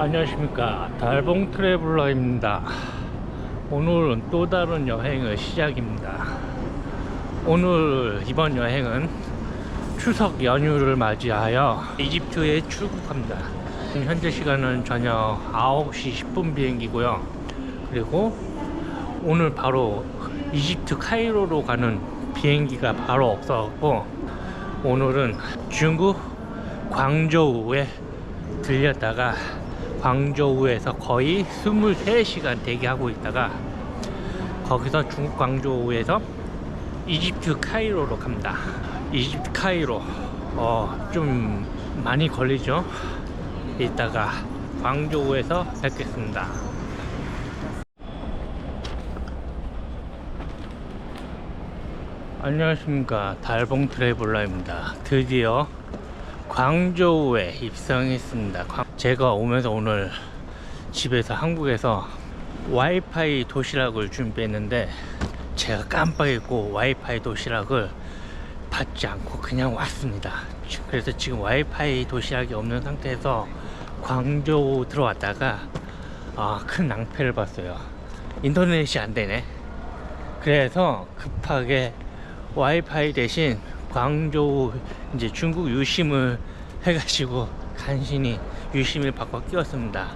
안녕하십니까. 달봉 트래블러입니다. 오늘은 또 다른 여행의 시작입니다. 오늘 이번 여행은 추석 연휴를 맞이하여 이집트에 출국합니다. 현재 시간은 저녁 9시 10분 비행기고요. 그리고 오늘 바로 이집트 카이로로 가는 비행기가 바로 없어갖고 오늘은 중국 광저우에 들렸다가 광저우에서 거의 23시간 대기하고 있다가 거기서 중국 광저우에서 이집트 카이로로 갑니다. 이집트 카이로 어, 좀 많이 걸리죠. 이따가 광저우에서 뵙겠습니다. 안녕하십니까 달봉 트래블러입니다. 드디어 광저우에 입성했습니다. 광- 제가 오면서 오늘 집에서 한국에서 와이파이 도시락을 준비했는데 제가 깜빡 잊고 와이파이 도시락을 받지 않고 그냥 왔습니다. 그래서 지금 와이파이 도시락이 없는 상태에서 광저우 들어왔다가 아, 큰 낭패를 봤어요. 인터넷이 안 되네. 그래서 급하게 와이파이 대신 광저우 이제 중국 유심을 해가지고 간신히 유심을 바꿔 끼웠습니다.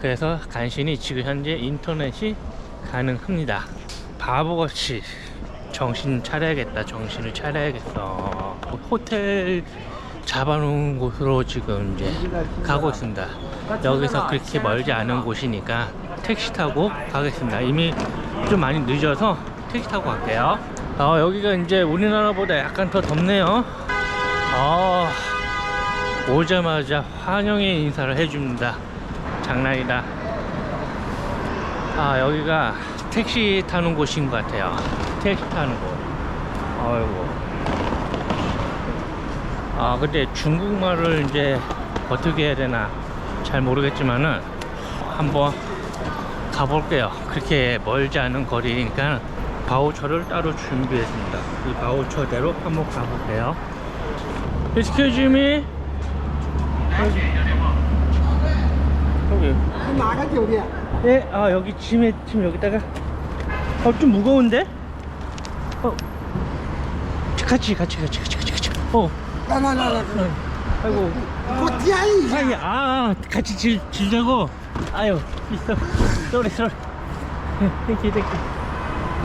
그래서 간신히 지금 현재 인터넷이 가능합니다. 바보같이 정신 차려야겠다. 정신을 차려야겠어. 호텔 잡아놓은 곳으로 지금 이제 가고 있습니다. 여기서 그렇게 멀지 않은 곳이니까 택시 타고 가겠습니다. 이미 좀 많이 늦어서 택시 타고 갈게요. 아, 여기가 이제 우리나라보다 약간 더 덥네요. 아, 오자마자 환영의 인사를 해줍니다. 장난이다. 아, 여기가 택시 타는 곳인 것 같아요. 택시 타는 곳. 아이고. 아, 근데 중국말을 이제 어떻게 해야 되나 잘 모르겠지만은 한번 가볼게요. 그렇게 멀지 않은 거리니까 바우처를 따로 준비했습니다. 이 바우처대로 한번 가볼게요. Excuse me. 여기. 나가지 여기야. 예, 아 여기 짐에 지금 여기다가. 어좀 무거운데? 어. 같이 같이 같이 같이 같이 같이. 어. 나나나나. 아이고. 호티아이. 아, 예. 아, 아 같이 질, 질자고? 아유 있어. 쏘리 쏘리 땡큐 땡큐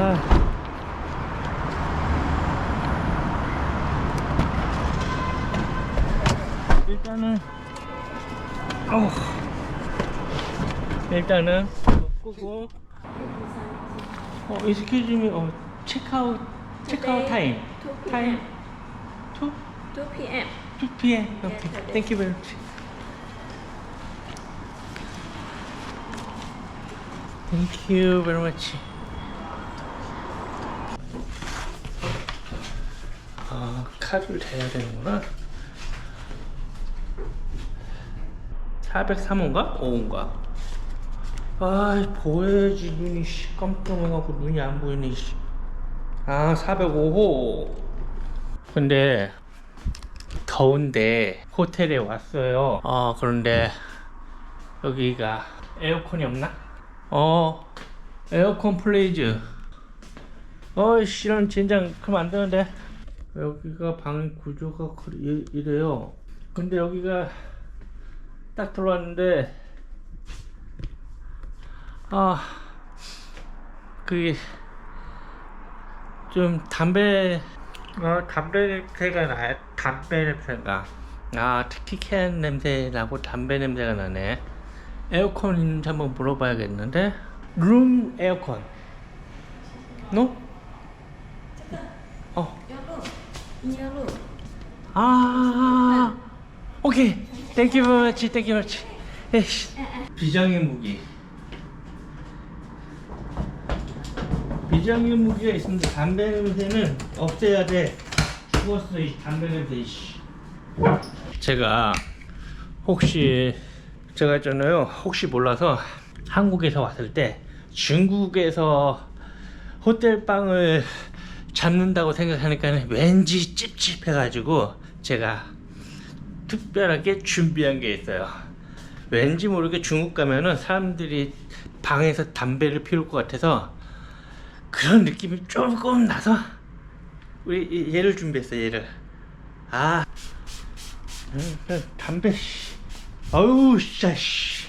아. 일단은, 어. 일단은, 끄고. 어, excuse me, 어, 체크아웃, 체크아웃 타임. 2 타임, p.m. 2? 2 p.m. 2 p.m. Okay. yes. Thank you very much. Thank you very much. 아, 카드를 대야 되는구나. 403호인가? 5호인가? 아, 보여야지 눈이 씨, 깜짝 놀라고 눈이 안 보이네 씨. 아, 405호. 근데 더운데 호텔에 왔어요. 어 그런데 여기가 에어컨이 없나? 어 에어컨 플레이즈. 어이 이런 젠장 그러면 안 되는데 여기가 방 구조가 이래요. 근데 여기가 딱 들어왔는데 아 그게 좀 담배 어 담배 냄새가 나요 담배 냄새가 아 틱틱한 냄새 나고 담배 냄새가 나네 에어컨 한번 물어봐야겠는데 룸 에어컨 노? 어. Yellow. 아 오케이. 땡큐 버치 땡큐 버치 에이씨 비장의 무기. 비장의 무기가 있습니다. 담배 냄새는 없애야 돼. 죽었어 이 담배 냄새 이씨. 제가 혹시 제가 있잖아요. 혹시 몰라서 한국에서 왔을 때 중국에서 호텔 방을 잡는다고 생각하니까 왠지 찝찝해가지고 제가 특별하게 준비한 게 있어요. 왠지 모르게 중국 가면은 사람들이 방에서 담배를 피울 것 같아서 그런 느낌이 조금 나서 우리 이- 얘를 준비했어 얘를. 아 담배 씨 아우 진짜 씨.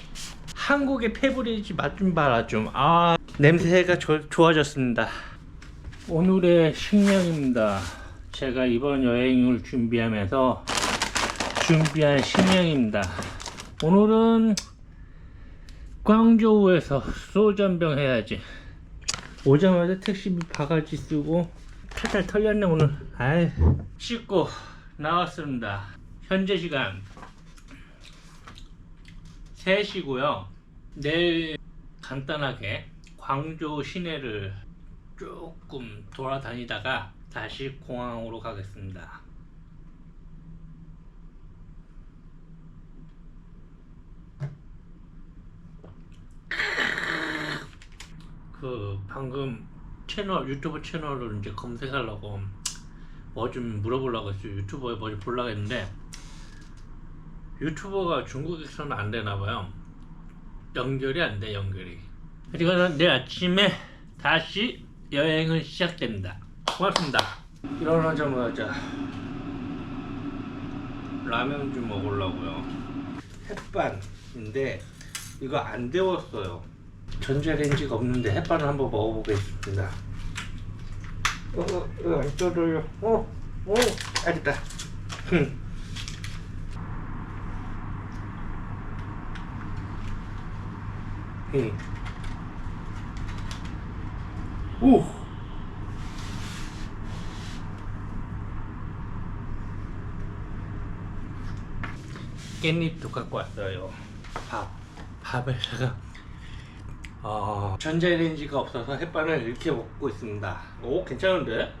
한국의 페브리지 맛 좀 봐라 좀아 냄새가 조, 좋아졌습니다 오늘의 식량입니다. 제가 이번 여행을 준비하면서 준비한 식량입니다. 오늘은 광저우에서 소주 한 병 해야지. 오자마자 택시비 바가지 쓰고 탈탈 털렸네 오늘. 아이 씻고 나왔습니다. 현재 시간 3시고요. 내일 간단하게 광저우 시내를 조금 돌아다니다가 다시 공항으로 가겠습니다. 그 방금 채널 유튜브 채널을 이제 검색하려고 뭐 좀 물어보려고 했어요 유튜버에 뭐 좀 보려고 했는데 유튜버가 중국에서는 안 되나 봐요. 연결이 안 돼 연결이. 그리고 내일 아침에 다시 여행은 시작됩니다 고맙습니다 일어나자마자 라면 좀 먹으려고요 햇반인데 이거 안 데웠어요 전자레인지가 없는데 햇반을 한번 먹어보겠습니다 어, 어, 어, 안 떨어요. 어, 어, 아. 흠. 흠. 오! 깻잎도 갖고 왔어요. 밥. 밥을 제가 어, 전자레인지가 없어서 햇반을 이렇게 먹고 있습니다. 오, 괜찮은데?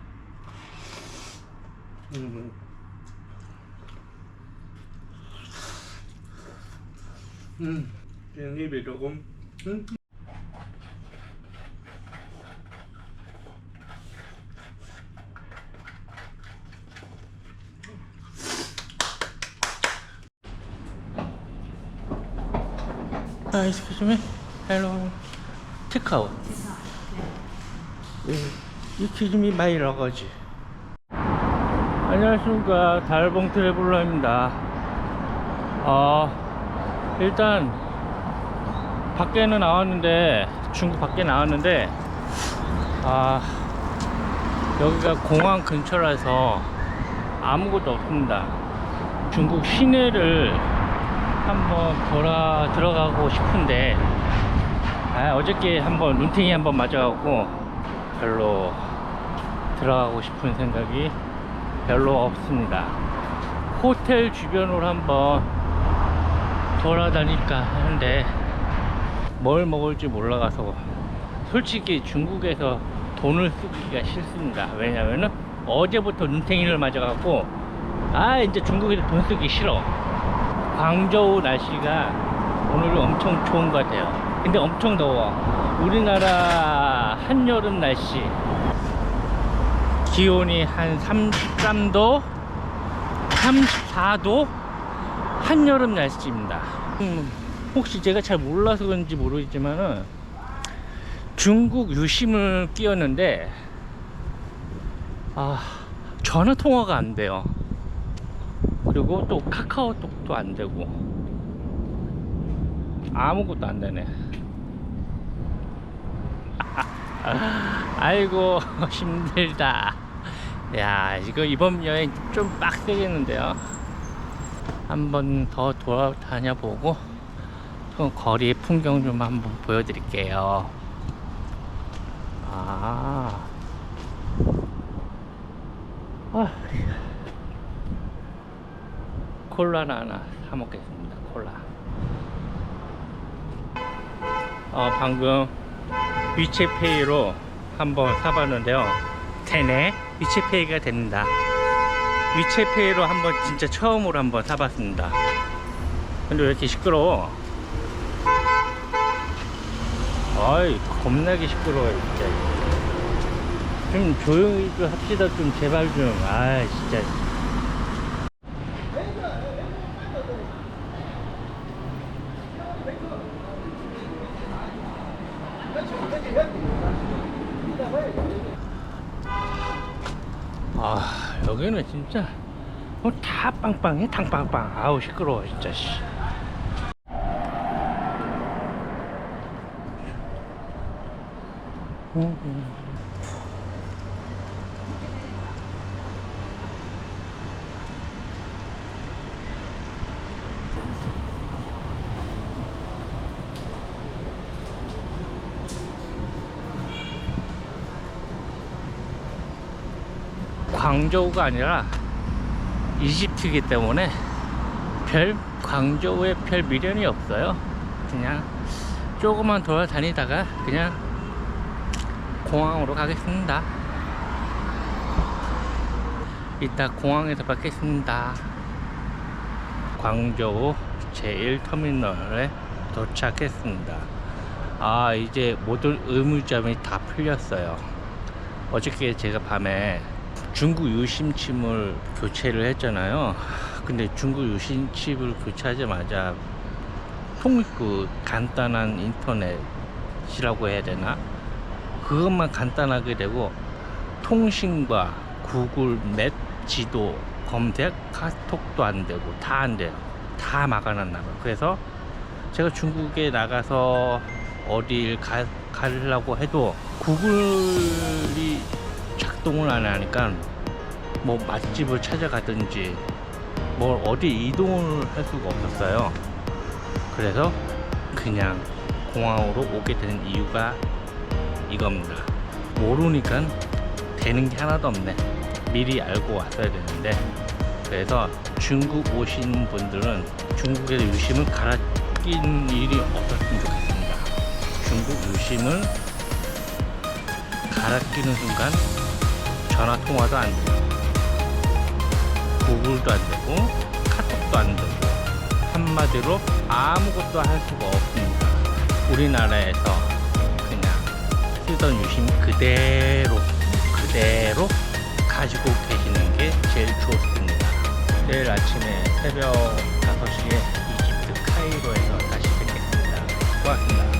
음. 음, 깻잎이 조금, 음. 아, excuse me. Hello. Take out. 이 기름이 많이 나가지. 안녕하십니까. 달봉 트래블러입니다. 어, 일단, 밖에는 나왔는데, 중국 밖에 나왔는데, 아, 여기가 공항 근처라서 아무것도 없습니다. 중국 시내를 한번 돌아 들어가고 싶은데 아, 어저께 한번 눈탱이 한번 맞아갖고 별로 들어가고 싶은 생각이 별로 없습니다. 호텔 주변으로 한번 돌아다닐까 하는데 뭘 먹을지 몰라가서 솔직히 중국에서 돈을 쓰기가 싫습니다. 왜냐면은 어제부터 눈탱이를 맞아갖고 아 이제 중국에서 돈 쓰기 싫어. 광저우 날씨가 오늘은 엄청 좋은 것 같아요. 근데 엄청 더워. 우리나라 한여름 날씨. 기온이 한 33도, 34도 한여름 날씨입니다. 음, 혹시 제가 잘 몰라서 그런지 모르겠지만은 중국 유심을 끼웠는데 아 전화 통화가 안 돼요. 그리고 또 카카오톡도 안 되고 아무것도 안 되네. 아이고 힘들다. 야 이거 이번 여행 좀 빡세겠는데요. 한번 더 돌아다녀 보고 또 거리 풍경 좀 한번 보여드릴게요. 아. 아. 콜라나 하나 사 먹겠습니다. 콜라. 어, 방금 위챗페이로 한번 사봤는데요. 되네. 위챗페이가 됩니다. 위챗페이로 한번 진짜 처음으로 한번 사봤습니다. 근데 왜 이렇게 시끄러워? 어이, 겁나게 시끄러워요, 진짜. 좀 조용히 좀 합시다, 좀, 제발 좀. 아, 진짜. 여기는 진짜. 뭐다 빵빵해 탕빵빵. 아우 시끄러워 진짜 씨. 광저우가 아니라 이집트이기 때문에 별 광저우에 별 미련이 없어요. 그냥 조금만 돌아다니다가 그냥 공항으로 가겠습니다. 이따 공항에서 뵙겠습니다. 광저우 제1터미널에 도착했습니다. 아, 이제 모든 의무점이 다 풀렸어요. 어저께 제가 밤에 중국 유심칩을 교체를 했잖아요. 근데 중국 유심칩을 교체하자마자 통, 그 간단한 인터넷이라고 해야 되나? 그것만 간단하게 되고 통신과 구글 맵 지도 검색 카톡도 안 되고 다 안 돼요. 다 막아놨나 봐요. 그래서 제가 중국에 나가서 어딜 가, 가려고 해도 구글이 작동을 안 하니까 뭐 맛집을 찾아가든지 뭘 어디 이동을 할 수가 없었어요. 그래서 그냥 공항으로 오게 된 이유가 이겁니다. 모르니까 되는 게 하나도 없네. 미리 알고 왔어야 되는데 그래서 중국 오시는 분들은 중국에서 유심을 갈아 낀 일이 없었으면 좋겠습니다. 중국 유심을 갈아 끼는 순간 전화 통화도 안 되고 구글도 안 되고 카톡도 안 되고 한마디로 아무것도 할 수가 없습니다. 우리나라에서 그냥 쓰던 유심 그대로 그대로 가지고 계시는 게 제일 좋습니다. 내일 아침에 새벽 5시에 이집트 카이로에서 다시 뵙겠습니다. 고맙습니다.